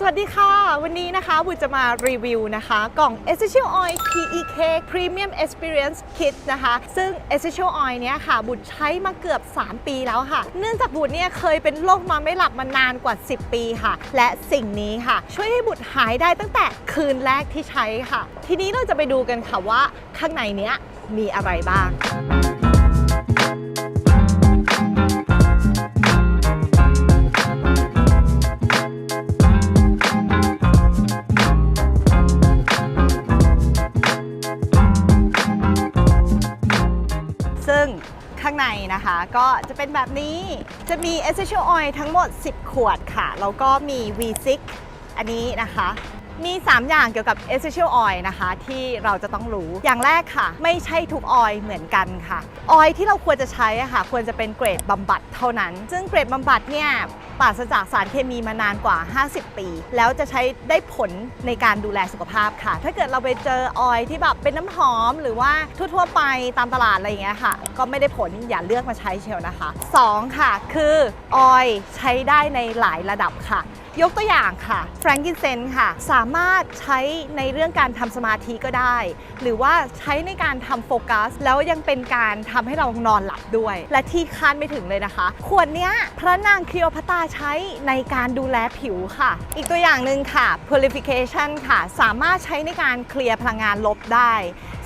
สวัสดีค่ะ วันนี้นะคะบุญจะมารีวิวนะคะ กล่อง Essential Oil PEK Premium Experience Kit นะคะ ซึ่ง Essential Oil เนี้ยค่ะบุญใช้มาเกือบ 3 ปีแล้วค่ะ เนื่องจากบุญเนี่ยเคยเป็นโรคนอนไม่หลับมานานกว่า 10 ปีค่ะ และสิ่งนี้ค่ะ ช่วยให้บุญหายได้ตั้งแต่คืนแรกที่ใช้ค่ะ ทีนี้เราจะไปดูกันค่ะว่าข้างในเนี้ยมีอะไรบ้าง ซึ่งข้างในนะคะก็จะเป็นแบบนี้จะมี Essential Oil ทั้งหมด 10 ขวดค่ะ แล้วก็มี V6 อันนี้นะคะ มี 3 อย่างเกี่ยวกับ Essential Oil นะคะ ที่เราจะต้องรู้อย่างแรกค่ะ ไม่ใช่ทุกออยเหมือนกันค่ะออยที่เราควรจะใช้อะค่ะ ควรจะเป็นเกรดบำบัดเท่านั้น ซึ่งเกรดบำบัดเนี่ยปราศจากสารเคมีมานานกว่า 50 ปี แล้วจะใช้ได้ผลในการดูแลสุขภาพค่ะ ถ้าเกิดเราไปเจอออยที่แบบเป็นน้ำหอม หรือว่าทั่วๆไปตามตลาดอะไรอย่างเงี้ยค่ะ ก็ไม่ได้ผลอย่าเลือกมาใช้เชียวนะคะ 2 ค่ะ คือออยใช้ได้ในหลายระดับค่ะยกตัวอย่างค่ะแฟรงกินเซนค่ะสามารถใช้ในเรื่องการทำสมาธิก็ได้ หรือว่าใช้ในการทำโฟกัส แล้วยังเป็นการทำให้เรานอนหลับด้วย และที่คาดไม่ถึงเลยนะคะ ขวดเนี้ยพระนางคลีโอพัตราใช้ในการดูแลผิวค่ะ อีกตัวอย่างหนึ่งค่ะ purification ค่ะ สามารถใช้ในการเคลียร์พลังงานลบได้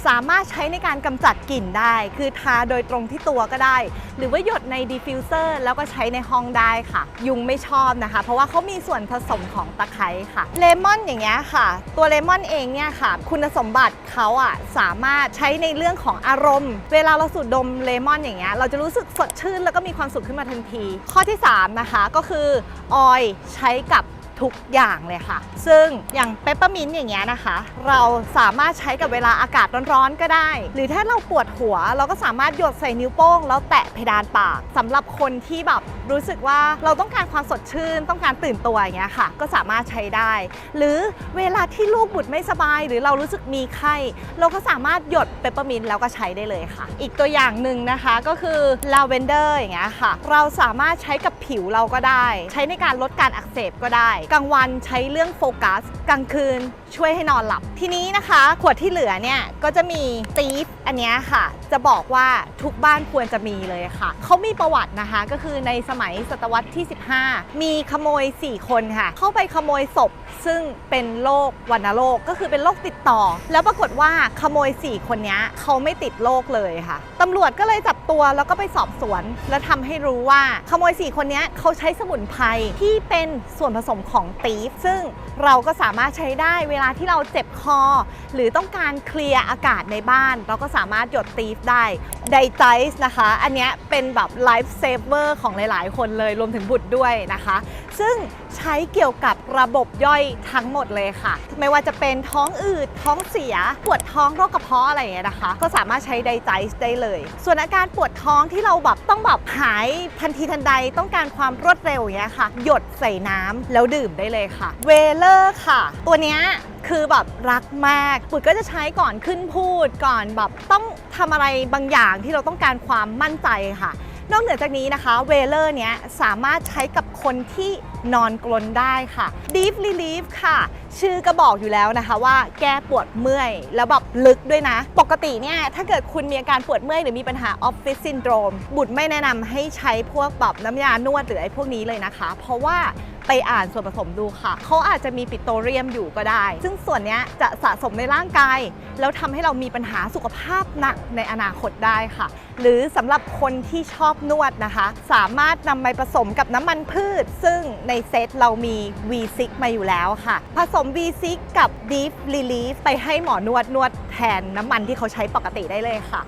สามารถใช้ในการกำจัดกลิ่นได้ คือทาโดยตรงที่ตัวก็ได้ หรือว่าหยดในดิฟฟิวเซอร์แล้วก็ใช้ในห้องได้ค่ะ ยุงไม่ชอบนะคะ เพราะว่าเขามีส่วนผสมของตะไคร้ค่ะเลมอนอย่างเงี้ยค่ะ ตัวเลมอนเองเนี่ยค่ะ คุณสมบัติเขาอะสามารถใช้ในเรื่องของอารมณ์ เวลาเราสูดดมเลมอนอย่างเงี้ยเราจะรู้สึกสดชื่นแล้วก็มีความสุขขึ้นมาทันที ข้อที่ 3 นะคะก็คือออยใช้กับ ทุกอย่างเลยค่ะ ซึ่งอย่างเปปเปอร์มินต์อย่างเงี้ยนะคะ เราสามารถใช้กับเวลาอากาศร้อนๆก็ได้ หรือถ้าเราปวดหัว เราก็สามารถหยดใส่นิ้วโป้ง แล้วแตะเพดานปากสำหรับคนที่แบบรู้สึกว่าเราต้องการความสดชื่น ต้องการตื่นตัวอย่างเงี้ยค่ะ ก็สามารถใช้ได้ หรือเวลาที่ลูกบุตรไม่สบาย หรือเรารู้สึกมีไข้ เราก็สามารถหยดเปปเปอร์มินต์แล้วก็ใช้ได้เลยค่ะ อีกตัวอย่างหนึ่งนะคะก็คือลาเวนเดอร์อย่างเงี้ยค่ะ เราสามารถใช้กับผิวเราก็ได้ ใช้ในการลดการอักเสบก็ได้กลางวันใช้เรื่องโฟกัส กลางคืนช่วยให้นอนหลับ ทีนี้นะคะ ขวดที่เหลือเนี่ยก็จะมีตีฟอันนี้ค่ะ จะบอกว่าทุกบ้านควรจะมีเลยค่ะ เขามีประวัตินะคะ ก็คือในสมัยศตวรรษที่ 15 มีขโมย 4 คนค่ะ เข้าไปขโมยศพ ซึ่งเป็นโรควัณโรคก็คือเป็นโรคติดต่อ แล้วปรากฏว่าขโมย 4 คนนี้เขาไม่ติดโรคเลยค่ะตำรวจก็เลยจับตัวแล้วก็ไปสอบสวน แล้วทำให้รู้ว่าขโมย 4 คนนี้เขาใช้สมุนไพรที่เป็นส่วนผสมของตีฟซึ่งเราก็สามารถใช้ได้เวลาที่เราเจ็บคอ หรือต้องการเคลียร์อากาศในบ้าน เราก็สามารถหยดตีฟได้ไดจายส์นะคะ อันนี้เป็นแบบไลฟ์เซฟเวอร์ของหลายๆ คนเลยรวมถึงบุตรด้วยนะคะ ซึ่ง ใช้เกี่ยวกับระบบย่อยทั้งหมดเลยค่ะ ไม่ว่าจะเป็นท้องอืด ท้องเสีย ปวดท้องโรคกระเพาะอะไรอย่างเงี้ยนะคะ ก็สามารถใช้ไดใจส์ได้เลย ส่วนอาการปวดท้องที่เราแบบต้องแบบหายทันทีทันใดต้องการความรวดเร็วอย่างเงี้ยค่ะ หยดใส่น้ำแล้วดื่มได้เลยค่ะ เวเลอร์ค่ะ ตัวเนี้ยคือแบบรักมากปุ๋ยก็จะใช้ก่อนขึ้นพูดก่อนแบบต้องทำอะไรบางอย่างที่เราต้องการความมั่นใจค่ะ นอกเหนือจากนี้นะคะเวเลอร์เนี้ยสามารถใช้กับคนที่นอนกลนได้ค่ะ Deep Relief ค่ะ ชื่อก็บอกอยู่แล้วนะคะว่าแก้ปวดเมื่อย แล้วแบบลึกด้วยนะ ปกติเนี่ยถ้าเกิดคุณมีอาการปวดเมื่อยหรือมีปัญหาออฟฟิศซินโดรมบุตรไม่แนะนำให้ใช้พวกแบบน้ำยานวดหรือไอ้พวกนี้เลยนะคะ เพราะว่า ไปอ่านส่วนผสมดูค่ะ เขาอาจจะมีปิโตรเลียมอยู่ก็ได้ ซึ่งส่วนนี้จะสะสมในร่างกาย แล้วทำให้เรามีปัญหาสุขภาพหนักในอนาคตได้ค่ะ หรือสำหรับคนที่ชอบนวดนะคะ สามารถนำไปผสมกับน้ำมันพืช ซึ่งในเซตเรามี V6 มาอยู่แล้วค่ะ ผสม V6 กับ Deep Relief ไปให้หมอนวดนวดแทนน้ำมันที่เขาใช้ปกติได้เลยค่ะ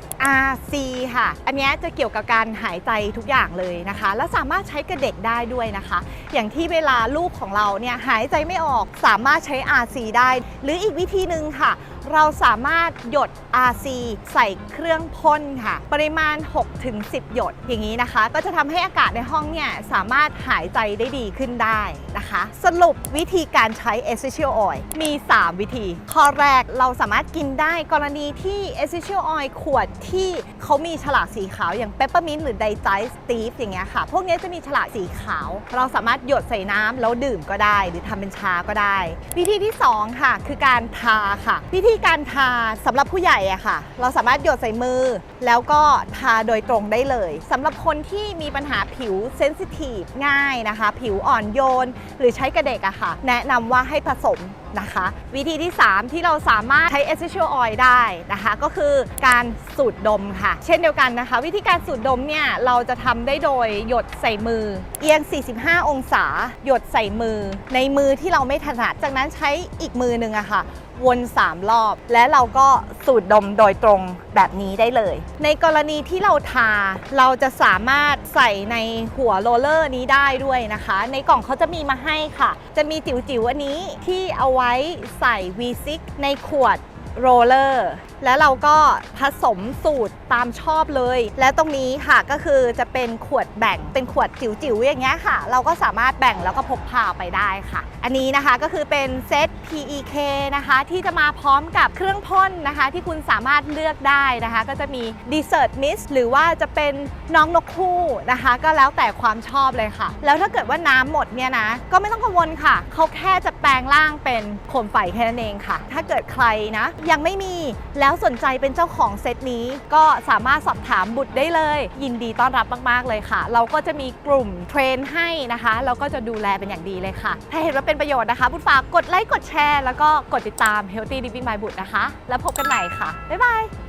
RC ค่ะ อันนี้จะเกี่ยวกับการหายใจทุกอย่างเลยนะคะ และสามารถใช้กับเด็กได้ด้วยนะคะ อย่างที่เวลาลูกของเราเนี่ยหายใจไม่ออกสามารถใช้ RC ได้ หรืออีกวิธีหนึ่งค่ะ เราสามารถหยด RC ใส่เครื่องพ่นค่ะ ปริมาณ 6-10 หยดอย่างนี้นะคะ ก็จะทำให้อากาศในห้องเนี่ยสามารถหายใจได้ดีขึ้นได้นะคะ สรุปวิธีการใช้ Essential Oil มี 3 วิธี ข้อแรกเราสามารถกินได้กรณีที่ Essential Oil ขวดที่เขามีฉลากสีขาวอย่าง Peppermint หรือ Digest Steve อย่างเงี้ยค่ะ พวกนี้จะมีฉลากสีขาว เราสามารถหยดใส่น้ำแล้วดื่มก็ได้ หรือทำเป็นชาก็ได้ วิธีที่ 2 ค่ะ คือการทาค่ะ วิธีการทาสำหรับผู้ใหญ่อะค่ะ เราสามารถหยดใส่มือ แล้วก็ทาโดยตรงได้เลยสำหรับคนที่มีปัญหาผิวเซนซิทีฟง่ายนะคะ ผิวอ่อนโยน หรือใช้กระเด็กอะค่ะ แนะนำว่าให้ผสม นะคะ วิธีที่ 3 ที่เราสามารถใช้ essential oil ได้นะคะ ก็คือการสูดดมค่ะ เช่นเดียวกันนะคะ วิธีการสูดดมเนี่ยเราจะทำได้โดยหยดใส่มือ เอียง 45 องศา หยดใส่มือ ในมือที่เราไม่ถนัดจากนั้นใช้อีกมือหนึ่งอะค่ะวน 3 รอบ และเราก็สูดดมโดยตรงแบบนี้ได้เลย ในกรณีที่เราทาเราจะสามารถใส่ในหัวโรลเลอร์นี้ได้ด้วยนะคะ ในกล่องเขาจะมีมาให้ค่ะ จะมีจิ๋วๆอันนี้ที่เอาไว้ใส่ V6 ในขวดโรลเลอร์ แล้วเราก็ผสมสูตร ตามชอบเลย และตรงนี้ค่ะก็คือจะเป็นขวดแบ่งเป็นขวดจิ๋วๆอย่างเงี้ยค่ะ เราก็สามารถแบ่งแล้วก็พกพาไปได้ค่ะ อันนี้นะคะก็คือเป็นเซต PEK นะคะที่จะมาพร้อมกับเครื่องพ่นนะคะ ที่คุณสามารถเลือกได้นะคะ ก็จะมี Dessert Mist หรือว่าจะเป็นน้องนกคู่นะคะ ก็แล้วแต่ความชอบเลยค่ะ แล้วถ้าเกิดว่าน้ำหมดเนี่ยนะก็ไม่ต้องกังวลค่ะ เขาแค่จะแปลงร่างเป็นโคมไฟแค่นั้นเองค่ะ ถ้าเกิดใครนะยังไม่มีแล้วสนใจเป็นเจ้าของเซตนี้ก็สามารถสอบถามบุตรได้เลย ยินดีต้อนรับมาก ๆ เลยค่ะ เราก็จะมีกลุ่มเทรนให้นะคะ เราก็จะดูแลเป็นอย่างดีเลยค่ะ ถ้าเห็นว่าเป็นประโยชน์นะคะบุตรฝากกดไลค์กดแชร์แล้วก็กดติดตาม Healthy Living by บุตรนะคะ แล้วพบกันใหม่ค่ะบ๊ายบาย